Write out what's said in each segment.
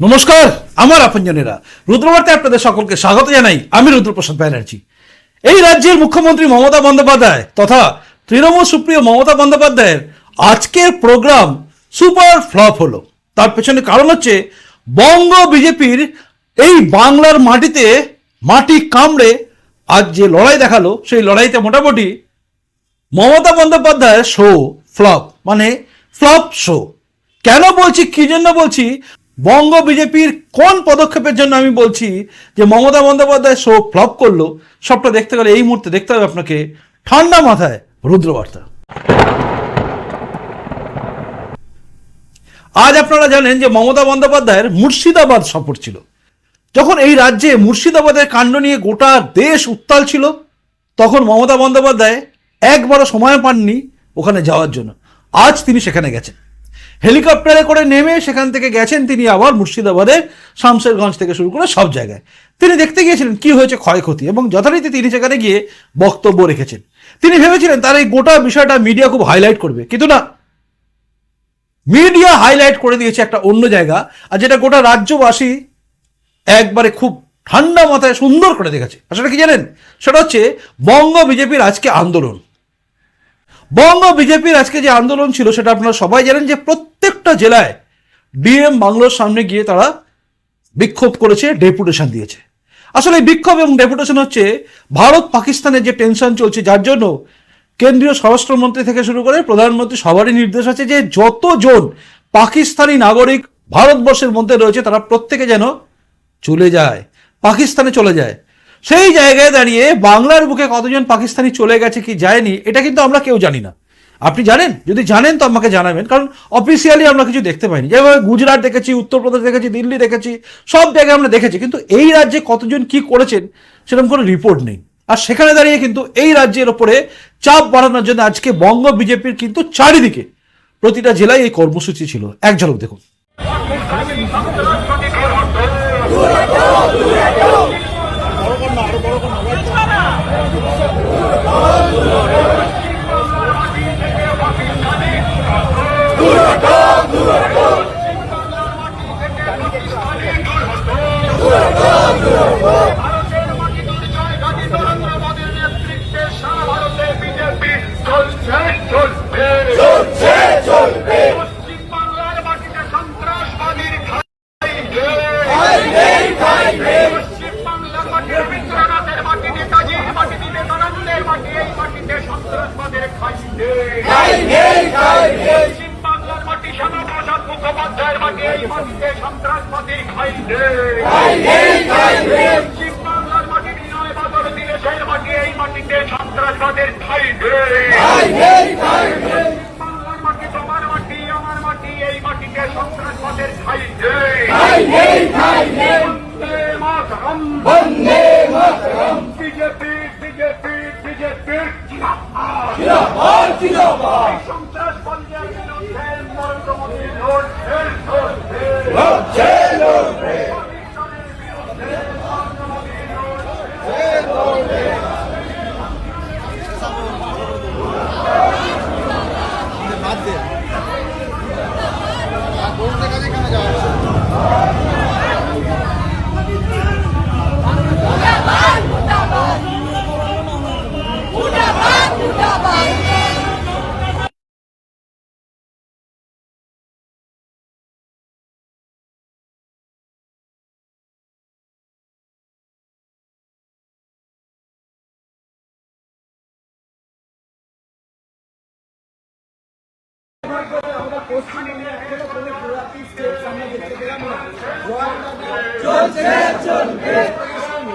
নমস্কার, আমার আপনজনেরা। রুদ্রবার্তায় আপনাদের সকলকে স্বাগত জানাই। আমি রুদ্রপ্রসাদ ব্যানার্জি। এই রাজ্যের মুখ্যমন্ত্রী মমতা বন্দ্যোপাধ্যায় তথা তৃণমূল সুপ্রিয় মমতা বন্দ্যোপাধ্যায়ের আজকের প্রোগ্রাম সুপার ফ্লপ হলো। তার পেছনে কারণ হচ্ছে বঙ্গ বিজেপির এই বাংলার মাটিতে মাটি কামড়ে আজ যে লড়াই দেখাল, সেই লড়াইতে মোটামুটি মমতা বন্দ্যোপাধ্যায়ের শো ফ্লপ মানে ফ্লপ শো কেন বলছি, কি জন্য বলছি? বঙ্গ বিজেপির কোন পদক্ষেপের জন্য আমি বলছি যে মমতা বন্দ্যোপাধ্যায় শো ফ্লপ করল, সবটা দেখতে গেলে এই মুহূর্তে দেখতে হবে আপনাকে ঠান্ডা মাথায় রুদ্রবার্তা। আজ আপনারা জানেন যে মমতা বন্দ্যোপাধ্যায়ের মুর্শিদাবাদ সফর ছিল। যখন এই রাজ্যে মুর্শিদাবাদের কাণ্ড নিয়ে গোটা দেশ উত্তাল ছিল, তখন মমতা বন্দ্যোপাধ্যায় একবারও সময় পাননি ওখানে যাওয়ার জন্য। আজ তিনি সেখানে গেছেন। হেলিকপ্টারে করে নেমে সেখান থেকে গেছেন তিনি আবার মুর্শিদাবাদে, শামশেরগঞ্জ থেকে শুরু করে সব জায়গায়। তিনি দেখতে গিয়েছিলেন কি হয়েছে ক্ষয়ক্ষতি এবং যথারীতি তিনি সেখানে গিয়ে বক্তব্য রেখেছেন। তিনি ভেবেছিলেন তার এই গোটা বিষয়টা মিডিয়া খুব হাইলাইট করবে। কিন্তু না মিডিয়া হাইলাইট করে দিয়েছে একটা অন্য জায়গা আর যেটা গোটা রাজ্যবাসী একবারে খুব ঠান্ডা মাথায় সুন্দর করে দেখেছে। আসলে কি জানেন? সেটা হচ্ছে বঙ্গ বিজেপির আজকে আন্দোলন। বঙ্গ বিজেপির আজকে যে আন্দোলন ছিল সেটা আপনারা সবাই জানেন যে প্রত্যেকটা জেলায় ডিএম বাংলোর সামনে গিয়ে তারা বিক্ষোভ করেছে, ডেপুটেশন দিয়েছে। আসলে এই বিক্ষোভ এবং ডেপুটেশন হচ্ছে ভারত পাকিস্তানের যে টেনশন চলছে, যার জন্য কেন্দ্রীয় স্বরাষ্ট্রমন্ত্রী থেকে শুরু করে প্রধানমন্ত্রী সবারই নির্দেশ আছে যে যতজন পাকিস্তানি নাগরিক ভারতবর্ষের মধ্যে রয়েছে, তারা প্রত্যেকে যেন চলে যায়, পাকিস্তানে চলে যায়। সেই জায়গায় দাঁড়িয়ে বাংলার বুকে কতজন পাকিস্তানি চলে গেছে কি যায়নি, এটা কিন্তু আমরা কেউ জানি না। আপনি জানেন? যদি জানেন তো আমাকে জানাবেন, কারণ অফিসিয়ালি আমরা কিছু দেখতে পাইনি। যেভাবে গুজরাট দেখেছি, উত্তরপ্রদেশ দেখেছি, দিল্লি দেখেছি, সব জায়গায় আমরা দেখেছি, কিন্তু এই রাজ্যে কতজন কি করেছেন সেরকম কোনো রিপোর্ট নেই। আর সেখানে দাঁড়িয়ে কিন্তু এই রাজ্যের ওপরে চাপ বাড়ানোর জন্য আজকে বঙ্গ বিজেপির কিন্তু চারিদিকে প্রতিটা জেলায় এই কর্মসূচি ছিল। এক ঝলক দেখুন। ভারতের মাটিতে 听到吗？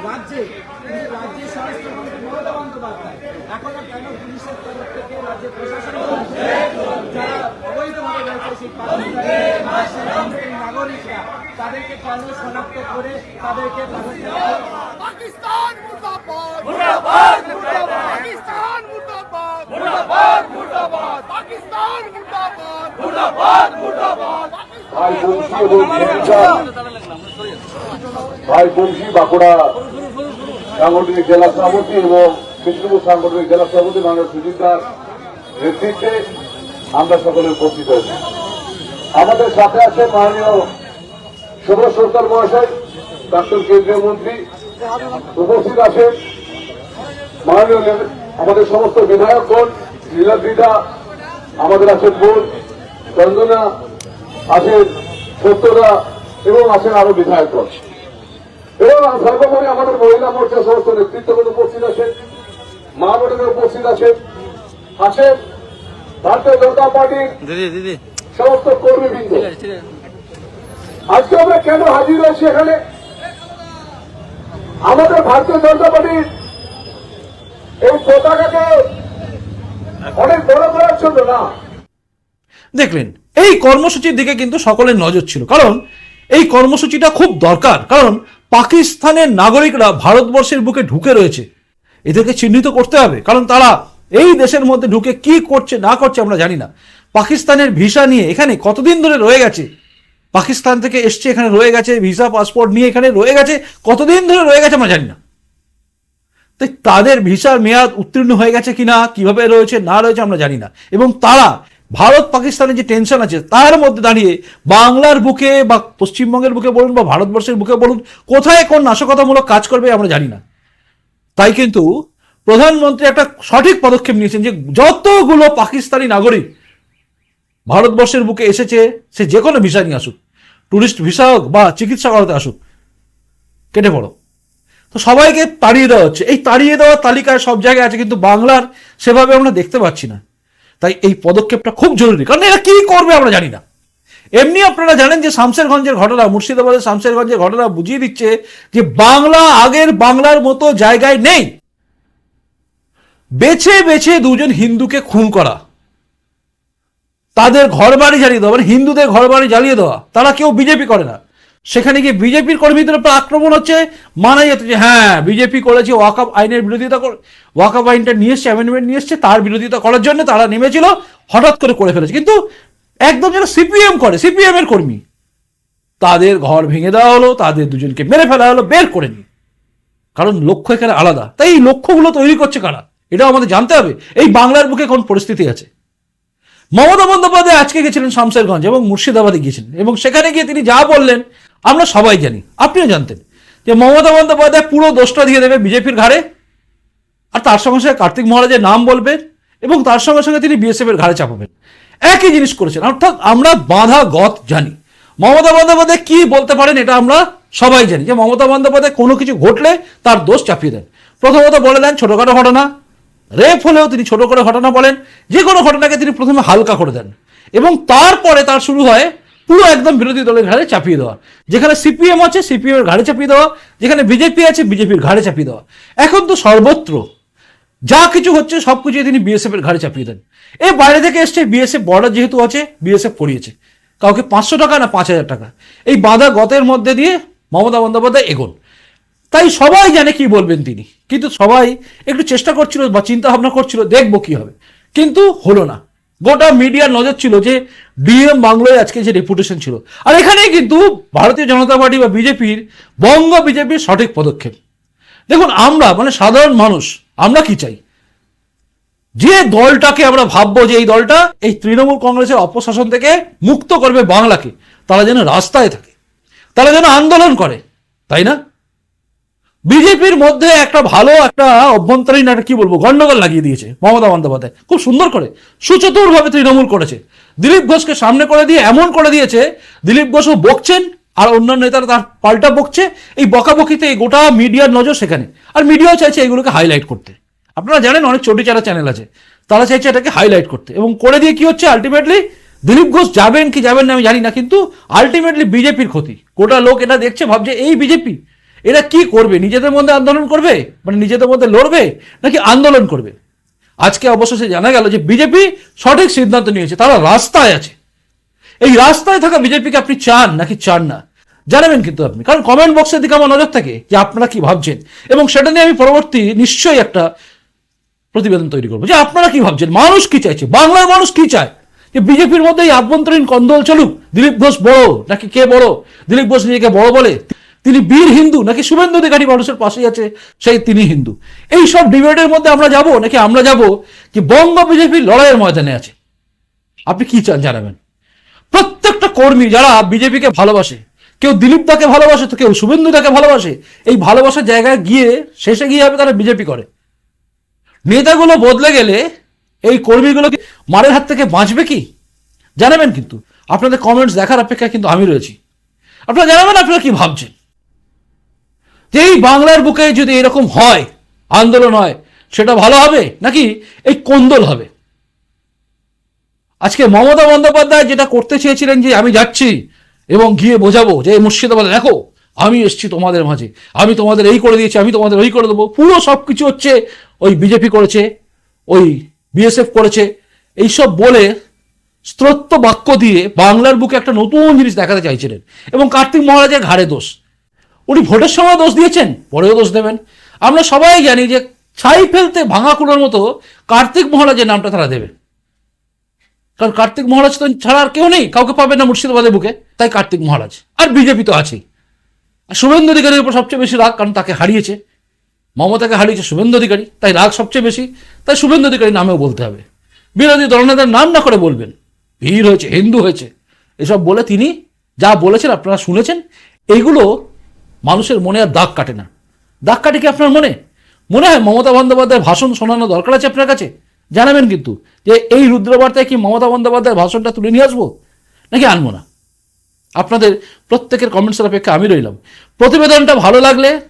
রাজ্যে রাজ্যের স্বরাষ্ট্রমন্ত্রী মমতা কেন থেকে রাজ্যের প্রশাসন নাগরিকরা তাদেরকে কেন শনাক্ত করে তাদেরকে পাকিস্তান ভাই বংশী এবং ভাই বংশী বাঁকুড়া। সাংগঠনিক জেলা সভাপতি এবং বিষ্ণুপুর সাংগঠনিক জেলা সভাপতি মাননীয় দাস নেতৃত্বে আমরা সকলে উপস্থিত হয়েছি। আমাদের সাথে আছে মাননীয় সুভাষ সরকার মহাশয় প্রাক্তন কেন্দ্রীয় মন্ত্রী উপস্থিত আছেন। মাননীয় আমাদের সমস্ত বিধায়কগণ লীলাদ্রিদা আমাদের আছেন বোন চন্দনা আছেন সত্যদা এবং আছেন আরও বিধায়কগণ এবং সর্বোপরি আমাদের মহিলা মোর্চা সমস্ত নেতৃত্বগণ উপস্থিত আছেন মা বোনেরা উপস্থিত আছেন আছেন ভারতীয় জনতা পার্টির সমস্ত কর্মীবৃন্দ। আজকে আমরা কেন হাজির হয়েছি এখানে? আমাদের ভারতীয় জনতা পার্টির এই পতাকাকে অনেক বড় করার জন্য না দেখলেন, এই কর্মসূচির দিকে কিন্তু সকলের নজর ছিল। কারণ এই কর্মসূচিটা খুব দরকার। কারণ পাকিস্তানের নাগরিকরা ভারতবর্ষের বুকে ঢুকে রয়েছে। এদেরকে চিহ্নিত করতে হবে। কারণ তারা এই দেশের মধ্যে ঢুকে কি করছে, না করছে আমরা জানি না। পাকিস্তানের ভিসা নিয়ে এখানে কতদিন ধরে রয়ে গেছে? পাকিস্তান থেকে এসছে, এখানে রয়ে গেছে, ভিসা, পাসপোর্ট নিয়ে এখানে রয়ে গেছে, কতদিন ধরে রয়ে গেছে আমরা জানি না। তাই তাদের ভিসার মেয়াদ উত্তীর্ণ হয়ে গেছে কিনা, কীভাবে রয়েছে, না রয়েছে আমরা জানি না। এবং তারা ভারত পাকিস্তানের যে টেনশন আছে, তার মধ্যে দাঁড়িয়ে বাংলার বুকে বা পশ্চিমবঙ্গের বুকে বলুন বা ভারতবর্ষের বুকে বলুন, কোথায় কোন নাশকতামূলক কাজ করবে আমরা জানি না। তাই কিন্তু প্রধানমন্ত্রী একটা সঠিক পদক্ষেপ নিয়েছেন যে যতগুলো পাকিস্তানি নাগরিক ভারতবর্ষের বুকে এসেছে, সে যে কোনো ভিসা নিয়ে আসুক ট্যুরিস্ট ভিসা হোক বা চিকিৎসা করাতে আসুক, কেটে পড়ো। তো সবাইকে তাড়িয়ে দেওয়া হচ্ছে। এই তাড়িয়ে দেওয়ার তালিকায় সব জায়গায় আছে, কিন্তু বাংলার সেভাবে আমরা দেখতে পাচ্ছি না। তাই এই পদক্ষেপটা খুব জরুরি, কারণ এরা কি করবে আমরা জানি না। এমনি আপনারা জানেন যে শামসেরগঞ্জের ঘটনা, মুর্শিদাবাদের শামসেরগঞ্জের ঘটনা বুঝিয়ে দিচ্ছে যে বাংলা আগের বাংলার মতো জায়গায় নেই। বেছে বেছে দুজন হিন্দুকে খুন করা। তাদের ঘর বাড়ি জ্বালিয়ে দেওয়া মানে হিন্দুদের ঘর বাড়ি জ্বালিয়ে দেওয়া, তারা কেউ বিজেপি করে না। সেখানে গিয়ে বিজেপির কর্মীদের উপর আক্রমণ হচ্ছে মানা যেত যে হ্যাঁ বিজেপি করেছে ওয়াকাপ আইনের বিরোধিতা করে ওয়াকাপ আইনটা নিয়ে এসছে অ্যামেন্ডমেন্ট নিয়ে এসছে, তার বিরোধিতা করার জন্য তারা নেমেছিল, হঠাৎ করে করে ফেলেছে। কিন্তু একদম যেন সিপিএম করে, সিপিএম এর কর্মী। তাদের ঘর ভেঙে দেওয়া হলো, তাদের দুজনকে মেরে ফেলা হলো, বের করে নি কারণ লক্ষ্য এখানে আলাদা। তাই এই লক্ষ্যগুলো তৈরি করছে কারা? এটাও আমাদের জানতে হবে। এই বাংলার বুকে কোন পরিস্থিতি আছে। মমতা বন্দ্যোপাধ্যায় আজকে গেছিলেন শামসেরগঞ্জ এবং মুর্শিদাবাদে গিয়েছিলেন। এবং সেখানে গিয়ে তিনি যা বললেন আমরা সবাই জানি, আপনিও জানতেন যে মমতা বন্দ্যোপাধ্যায় পুরো দোষটা দিয়ে দেবে বিজেপির ঘাড়ে, আর তার সঙ্গে সঙ্গে কার্তিক মহারাজের নাম বলবেন এবং তার সঙ্গে সঙ্গে তিনি বিএসএফ এর ঘাড়ে চাপাবেন। একই জিনিস করেছেন, অর্থাৎ আমরা বাধা গত জানি। মমতা বন্দ্যোপাধ্যায় কি বলতে পারেন এটা আমরা সবাই জানি, যে মমতা বন্দ্যোপাধ্যায় কোনো কিছু ঘটলে তার দোষ চাপিয়ে দেন। প্রথমত বলে দেন ছোটখাটো ঘটনা, রেপ হলেও তিনি ছোট করে ঘটনা বলেন, যে কোনো ঘটনাকে তিনি প্রথমে হালকা করে দেন। এবং তারপরে তার শুরু হয় পুরো একদম বিরোধী দলের ঘাড়ে চাপিয়ে দেওয়া। যেখানে সিপিএম আছে সিপিএম এর ঘাড়ে চাপিয়ে দেওয়া। যেখানে বিজেপি আছে, বিজেপির ঘাড়ে চাপিয়ে দেওয়া। এখন তো সর্বত্র যা কিছু হচ্ছে, সব কিছু তিনি বিএসএফ এর ঘাড়ে চাপিয়ে দেন। এ বাইরে থেকে এসছে, বিএসএফ বর্ডার যেহেতু আছে, বিএসএফ পড়িয়েছে। কাউকে পাঁচশো টাকা না পাঁচ হাজার টাকা। এই বাঁধা গতের মধ্যে দিয়ে মমতা বন্দ্যোপাধ্যায় এগোন। তাই সবাই জানে কি বলবেন তিনি। কিন্তু সবাই একটু চেষ্টা করছিল বা চিন্তা ভাবনা করছিল, দেখব কি হবে। কিন্তু হলো না। গোটা মিডিয়ার নজর ছিল যে ডিএম বাংলায় আজকে যে রেপুটেশন ছিল। আর এখানেই কিন্তু ভারতীয় জনতা পার্টি বা বিজেপির বঙ্গ বিজেপির সঠিক পদক্ষেপ। দেখুন, আমরা মানে সাধারণ মানুষ, আমরা কি চাই? যে দলটাকে আমরা ভাববো যে এই দলটা এই তৃণমূল কংগ্রেসের অপশাসন থেকে মুক্ত করবে বাংলাকে, তারা যেন রাস্তায় থাকে, তারা যেন আন্দোলন করে, তাই না? বিজেপির মধ্যে একটা ভালো, একটা অভ্যন্তরীণ একটা, কি বলব, গন্ডগোল লাগিয়ে দিয়েছে মমতা বন্দ্যোপাধ্যায়। খুব সুন্দর করে, সুচতুরভাবে তৃণমূল করেছে। দিলীপ ঘোষকে সামনে করে দিয়ে, এমন করে দিয়েছে, দিলীপ ঘোষও বকছেন, আর অন্যান্য নেতারা তার পাল্টা বকছে, এই বকাবকিতে এই গোটা মিডিয়ার নজর সেখানে। আর মিডিয়াও চাইছে এগুলোকে হাইলাইট করতে। আপনারা জানেন, অনেক ছোটি চারা চ্যানেল আছে, তারা চাইছে এটাকে হাইলাইট করতে। এবং করে দিয়ে কি হচ্ছে আলটিমেটলি দিলীপ ঘোষ যাবেন কি যাবেন না আমি জানি না, কিন্তু আলটিমেটলি বিজেপির ক্ষতি। গোটা লোক এটা দেখছে, ভাবছে, এই বিজেপি এরা কি করবে? নিজেদের মধ্যে আন্দোলন করবে? মানে নিজেদের মধ্যে লড়বে? নাকি আন্দোলন করবে? আজকে অবশেষে জানা গেল যে বিজেপি সঠিক সিদ্ধান্ত নিয়েছে। তারা রাস্তায় আছে। এই রাস্তায় থাকা বিজেপিকে আপনি চান নাকি চান না? জানাবেন কিন্তু আপনি। কারণ কমেন্ট বক্সের দিকে আমার নজর থাকে যে আপনারা কি ভাবছেন? এবং সেটা নিয়ে আমি পরবর্তী নিশ্চয়ই একটা প্রতিবেদন তৈরি করব। যে আপনারা কি ভাবছেন? মানুষ কি চাইছে? বাংলার মানুষ কি চায়? যে বিজেপির মধ্যে এই আভ্যন্তরীণ কন্দল চলুক। দিলীপ ঘোষ বড়। নাকি কে বড়? দিলীপ ঘোষ নিজেকে বড় বলে। তিনি বীর হিন্দু, নাকি শুভেন্দু অধিকারী মানুষের পাশেই আছে, সেই তিনি হিন্দু। এই সব ডিবেটের মধ্যে আমরা যাব, নাকি আমরা যাব কি বঙ্গ বিজেপি লড়াইয়ের ময়দানে আছে? আপনি কি চান জানাবেন? প্রত্যেকটা কর্মী যারা বিজেপিকে ভালোবাসে, কেউ দিলীপ দাকে ভালোবাসে, তো কেউ শুভেন্দু দাকে ভালোবাসে, এই ভালোবাসার জায়গায় গিয়ে শেষে গিয়ে হবে তারা বিজেপি করে। নেতাগুলো বদলে গেলে এই কর্মীগুলো কি মারের হাত থেকে বাঁচবে কি? জানাবেন কিন্তু। আপনাদের কমেন্টস দেখার অপেক্ষায় কিন্তু আমি রয়েছি। আপনারা জানাবেন, আপনারা কি ভাবছেন? এই বাংলার বুকে যদি এরকম হয়, আন্দোলন হয়, সেটা ভালো হবে নাকি এই কোন্দল হবে? আজকে মমতা বন্দ্যোপাধ্যায় যেটা করতে চেয়েছিলেন যে আমি যাচ্ছি এবং গিয়ে বোঝাবো যে, এই মুর্শিদাবাদে দেখো, আমি এসছি তোমাদের মাঝে, আমি তোমাদের এই করে দিয়েছি, আমি তোমাদের ওই করে দেবো। পুরো সব কিছু হচ্ছে ওই বিজেপি করেছে, ওই বিএসএফ করেছে। এইসব বলে স্ত্রোত্ব বাক্য দিয়ে বাংলার বুকে একটা নতুন জিনিস দেখাতে চাইছিলেন এবং কার্তিক মহারাজের ঘাড়ে দোষ। উনি ভোটের সময় দোষ দিয়েছেন, পরেও দোষ দেবেন। আমরা সবাই জানি যে ছাই ফেলতে ভাঙা কুলোর মতো কার্তিক মহারাজের নামটা তারা দেবে। কারণ কার্তিক মহারাজ তো ছাড়া আর কেউ নেই, কাউকে পাবে না মুর্শিদাবাদের বুকে, তাই কার্তিক মহারাজ। আর বিজেপি তো আছেই। আর শুভেন্দু অধিকারীর উপর সবচেয়ে বেশি রাগ, কারণ তাকে হারিয়েছে। মমতাকে হারিয়েছে শুভেন্দু অধিকারী, তাই রাগ সবচেয়ে বেশি। তাই শুভেন্দু অধিকারী নামেও বলতে হবে। বিরোধী দলনেতার নাম না করে বলবেন। ভিড় হয়েছে, হিন্দু হয়েছে। এসব বলে তিনি যা বলেছেন, আপনারা শুনেছেন। এইগুলো মানুষের মনে আর দাগ কাটে না। দাগ কাটে কি আপনার মনে? মনে হয় মমতা বন্দ্যোপাধ্যায়ের ভাষণ শোনানো দরকার আছে আপনার কাছে? জানাবেন কিন্তু যে এই রুদ্রবার্তায় কি মমতা বন্দ্যোপাধ্যায়ের ভাষণটা তুলে নিয়ে আসব? নাকি আনব না? আপনাদের প্রত্যেকের কমেন্টসের অপেক্ষা আমি রইলাম। প্রতিবেদনটা ভালো লাগলে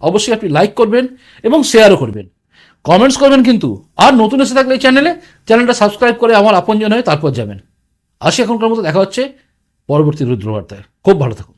অবশ্যই আপনি লাইক করবেন এবং শেয়ারও করবেন। কমেন্টস করবেন কিন্তু। আর নতুন এসে থাকলে এই চ্যানেলে চ্যানেলটা সাবস্ক্রাইব করে আমার আপনজন হয়ে তারপর যাবেন। আসি এখনকার মতো, দেখা হচ্ছে পরবর্তী রুদ্রবার্তায়। খুব ভালো থাকুন।